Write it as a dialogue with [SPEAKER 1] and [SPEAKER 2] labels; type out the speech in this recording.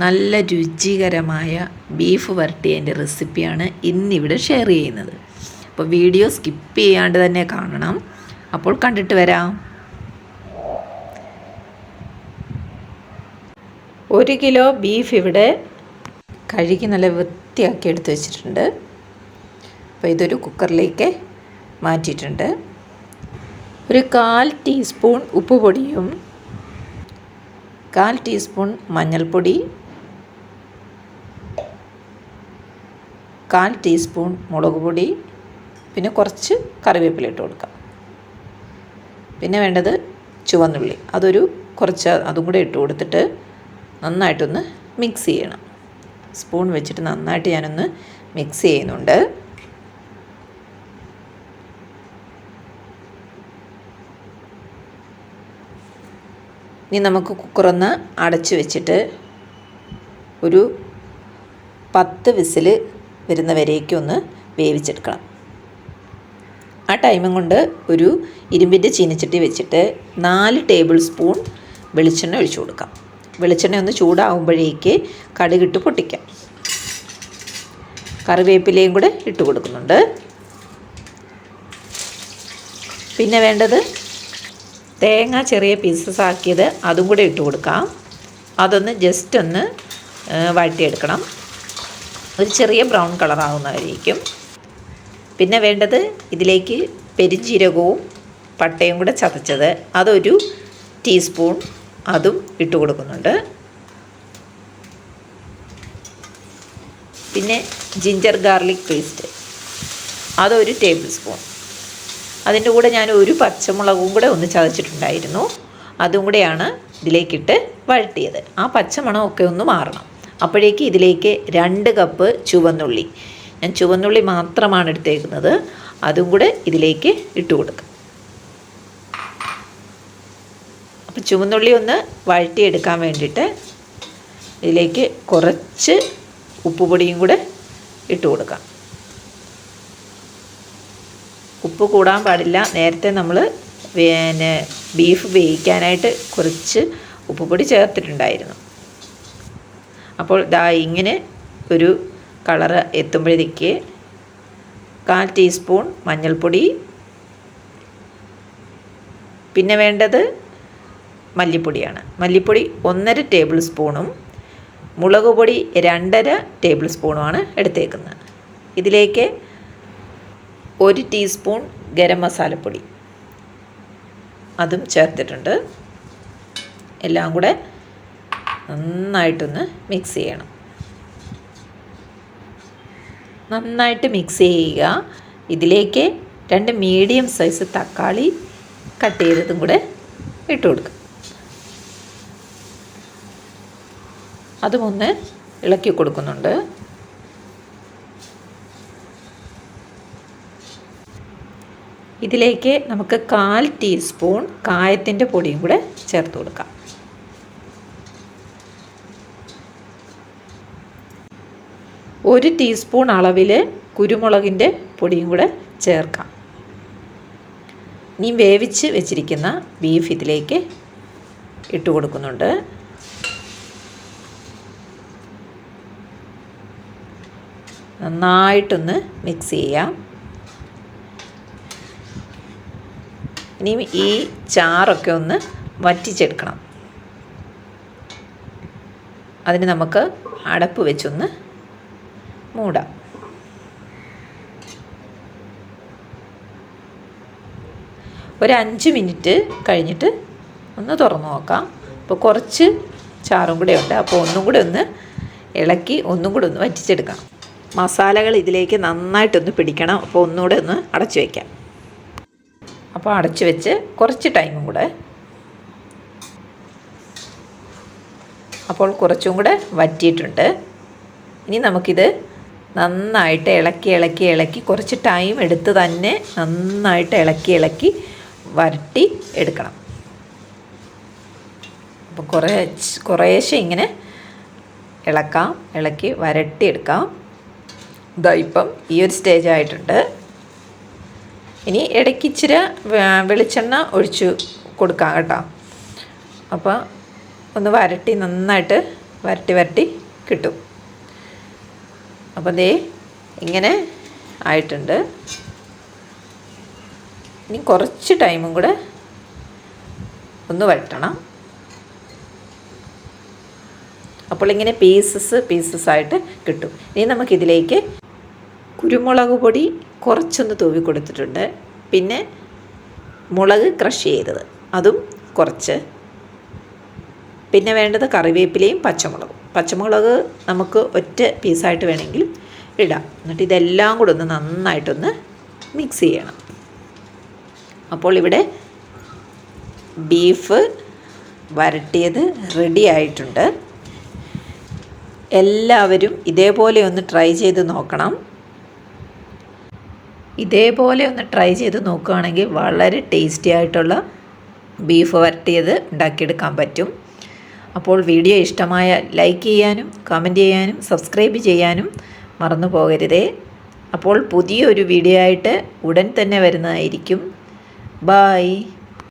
[SPEAKER 1] നല്ല രുചികരമായ ബീഫ് വരട്ടിയതിന്റെ റെസിപ്പിയാണ് ഇന്നിവിടെ ഷെയർ ചെയ്യുന്നത്. അപ്പോൾ വീഡിയോ സ്കിപ്പ് ചെയ്യാണ്ട് തന്നെ കാണണം. അപ്പോൾ കണ്ടിട്ട് വരാം. ഒരു കിലോ ബീഫ് ഇവിടെ കഴുകി നല്ല വൃത്തിയാക്കി എടുത്ത് വെച്ചിട്ടുണ്ട്. അപ്പോൾ ഇതൊരു കുക്കറിലേക്ക് മാറ്റിയിട്ടുണ്ട്. ഒരു കാൽ ടീസ്പൂൺ ഉപ്പ് പൊടിയും കാൽ ടീസ്പൂൺ മഞ്ഞൾപ്പൊടി കാൽ ടീസ്പൂൺ മുളക് പൊടി പിന്നെ കുറച്ച് കറിവേപ്പില ഇട്ട് കൊടുക്കാം പിന്നെ വേണ്ടത് ചുവന്നുള്ളി. അതൊരു കുറച്ച് അതും കൂടെ ഇട്ട് കൊടുത്തിട്ട് നന്നായിട്ടൊന്ന് മിക്സ് ചെയ്യണം. സ്പൂൺ വെച്ചിട്ട് നന്നായിട്ട് ഞാനൊന്ന് മിക്സ് ചെയ്യുന്നുണ്ട്. ഇനി നമുക്ക് കുക്കറൊന്ന് അടച്ച് വെച്ചിട്ട് ഒരു പത്ത് വിസിൽ വരുന്നവരേക്കും ഒന്ന് വേവിച്ചെടുക്കണം. ആ ടൈമും കൊണ്ട് ഒരു ഇരുമ്പിന്റെ ചീനച്ചട്ടി വെച്ചിട്ട് നാല് ടേബിൾ സ്പൂൺ വെളിച്ചെണ്ണ ഒഴിച്ചു കൊടുക്കാം. വെളിച്ചെണ്ണ ഒന്ന് ചൂടാവുമ്പോഴേക്ക് കടുകിട്ട് പൊട്ടിക്കാം. കറിവേപ്പിലയും കൂടെ ഇട്ട് കൊടുക്കുന്നുണ്ട്. പിന്നെ വേണ്ടത് തേങ്ങ ചെറിയ പീസസ് ആക്കിയത് അതും കൂടെ ഇട്ട് കൊടുക്കാം. അതൊന്ന് ജസ്റ്റ് ഒന്ന് വഴറ്റിയെടുക്കണം. ഒരു ചെറിയ ബ്രൗൺ കളറാകുന്നവരേക്കും പിന്നെ വേണ്ടത് ഇതിലേക്ക് പെരിഞ്ജീരകവും പട്ടയും കൂടെ ചതച്ചത് അതൊരു ടീസ്പൂൺ അതും ഇട്ട് കൊടുക്കുന്നുണ്ട്. പിന്നെ ജിഞ്ചർ ഗാർലിക് പേസ്റ്റ് അതൊരു ടേബിൾ സ്പൂൺ. അതിന്റെ കൂടെ ഞാൻ ഒരു പച്ചമുളകും കൂടെ ഒന്ന് ചതച്ചിട്ടുണ്ടായിരുന്നു. അതും കൂടെയാണ് ഇതിലേക്കിട്ട് വഴട്ടിയത് ആ പച്ചമണമൊക്കെ ഒന്ന് മാറണം. അപ്പോഴേക്ക് ഇതിലേക്ക് രണ്ട് കപ്പ് ചുവന്നുള്ളി. ഞാൻ ചുവന്നുള്ളി മാത്രമാണ് എടുത്തേക്കുന്നത്. അതും കൂടെ ഇതിലേക്ക് ഇട്ട് കൊടുക്കുക അപ്പോൾ ചുവന്നുള്ളി ഒന്ന് വഴറ്റിയെടുക്കാൻ വേണ്ടിയിട്ട് ഇതിലേക്ക് കുറച്ച് ഉപ്പുപൊടിയും കൂടെ ഇട്ട് കൊടുക്കാം. ഉപ്പ് കൂടാൻ പാടില്ല. നേരത്തെ നമ്മൾ പിന്നെ ബീഫ് വേവിക്കാനായിട്ട് കുറച്ച് ഉപ്പുപൊടി ചേർത്തിട്ടുണ്ടായിരുന്നു. അപ്പോൾ ദാ ഇങ്ങനെ ഒരു കളറ് എത്തുമ്പോഴത്തേക്ക് കാൽ ടീസ്പൂൺ മഞ്ഞൾപ്പൊടി. പിന്നെ വേണ്ടത് മല്ലിപ്പൊടിയാണ്. മല്ലിപ്പൊടി ഒന്നര ടേബിൾ സ്പൂണും മുളക് പൊടി രണ്ടര ടേബിൾ സ്പൂണുമാണ് എടുത്തേക്കുന്നത്. ഇതിലേക്ക് ഒരു ടീസ്പൂൺ ഗരം മസാലപ്പൊടി. അതും ചേർത്തിട്ടുണ്ട്. എല്ലാം കൂടെ നന്നായിട്ടൊന്ന് മിക്സ് ചെയ്യണം. നന്നായിട്ട് മിക്സ് ചെയ്യുക. ഇതിലേക്ക് രണ്ട് മീഡിയം സൈസ് തക്കാളി കട്ട് ചെയ്തതും കൂടെ ഇട്ട് കൊടുക്കുക. അതുമൊന്ന് ഇളക്കി കൊടുക്കുന്നുണ്ട്. ഇതിലേക്ക് നമുക്ക് കാൽ ടീസ്പൂൺ കായത്തിന്റെ പൊടിയും കൂടെ ചേർത്ത് കൊടുക്കാം. ഒരു ടീസ്പൂൺ അളവിൽ കുരുമുളകിന്റെ പൊടിയും കൂടെ ചേർക്കാം. ഇനി വേവിച്ച് വെച്ചിരിക്കുന്ന ബീഫ് ഇതിലേക്ക് ഇട്ട് കൊടുക്കുന്നുണ്ട്. നന്നായിട്ടൊന്ന് മിക്സ് ചെയ്യാം. ഇനി ഈ ചാറൊക്കെ ഒന്ന് വറ്റിച്ചെടുക്കണം. അതിന് നമുക്ക് അടപ്പ് വെച്ചൊന്ന് മൂടാം. ഒരു അഞ്ച് മിനിറ്റ് കഴിഞ്ഞിട്ട് ഒന്ന് തുറന്നു നോക്കാം. അപ്പോൾ കുറച്ച് ചാറും കൂടെ ഉണ്ട്. അപ്പോൾ ഒന്നും കൂടെ ഒന്ന് ഇളക്കി ഒന്നും കൂടെ ഒന്ന് വറ്റിച്ചെടുക്കാം. മസാലകൾ ഇതിലേക്ക് നന്നായിട്ടൊന്ന് പിടിക്കണം. അപ്പോൾ ഒന്നുകൂടെ ഒന്ന് അടച്ചു വയ്ക്കാം അപ്പോൾ അടച്ചു വെച്ച് കുറച്ച് ടൈമും കൂടെ അപ്പോൾ കുറച്ചും കൂടെ വറ്റിയിട്ടുണ്ട്. ഇനി നമുക്കിത് നന്നായിട്ട് ഇളക്കി ഇളക്കി ഇളക്കി കുറച്ച് ടൈം എടുത്ത് തന്നെ നന്നായിട്ട് ഇളക്കി ഇളക്കി വരട്ടി എടുക്കണം. അപ്പോൾ കുറേ കുറേശ്ശെ ഇങ്ങനെ ഇളക്കാം ഇളക്കി വരട്ടി എടുക്കാം. ഇതാ ഇപ്പം ഈ ഒരു സ്റ്റേജ് ആയിട്ടുണ്ട്. ഇനി ഇടയ്ക്ക് ഇച്ചിരി വെളിച്ചെണ്ണ ഒഴിച്ച് കൊടുക്കാം കേട്ടോ. അപ്പോൾ ഒന്ന് വരട്ടി നന്നായിട്ട് വരട്ടി വരട്ടി കിട്ടും. അപ്പം ദേ ഇങ്ങനെ ആയിട്ടുണ്ട്. ഇനി കുറച്ച് ടൈമും കൂടെ ഒന്ന് വരട്ടണം അപ്പോൾ ഇങ്ങനെ പീസസ് പീസസ് ആയിട്ട് കിട്ടും. ഇനി നമുക്കിതിലേക്ക് കുരുമുളക് പൊടി കുറച്ചൊന്ന് തൂവി കൊടുത്തിട്ടുണ്ട്. പിന്നെ മുളക് ക്രഷ് ചെയ്തത്. അതും കുറച്ച്. പിന്നെ വേണ്ടത് കറിവേപ്പിലയും പച്ചമുളകും. പച്ചമുളക് നമുക്ക് ഒറ്റ പീസായിട്ട് വേണമെങ്കിൽ ഇടാം. എന്നിട്ട് ഇതെല്ലാം കൂടെ ഒന്ന് നന്നായിട്ടൊന്ന് മിക്സ് ചെയ്യണം. അപ്പോൾ ഇവിടെ ബീഫ് വരട്ടിയത് റെഡി ആയിട്ടുണ്ട്. എല്ലാവരും ഇതേപോലെ ഒന്ന് ട്രൈ ചെയ്ത് നോക്കണം. ഇതേപോലെ ഒന്ന് ട്രൈ ചെയ്ത് നോക്കുകയാണെങ്കിൽ വളരെ ടേസ്റ്റി ആയിട്ടുള്ള ബീഫ് വരട്ടിയത് ഉണ്ടാക്കിയെടുക്കാൻ പറ്റും. അപ്പോൾ വീഡിയോ ഇഷ്ടമായ ലൈക്ക് ചെയ്യാനും കമന്റ് ചെയ്യാനും സബ്സ്ക്രൈബ് ചെയ്യാനും മറന്നു പോകരുതേ. അപ്പോൾ പുതിയൊരു വീഡിയോ ആയിട്ട് ഉടൻ തന്നെ വരുന്നതായിരിക്കും. ബായ്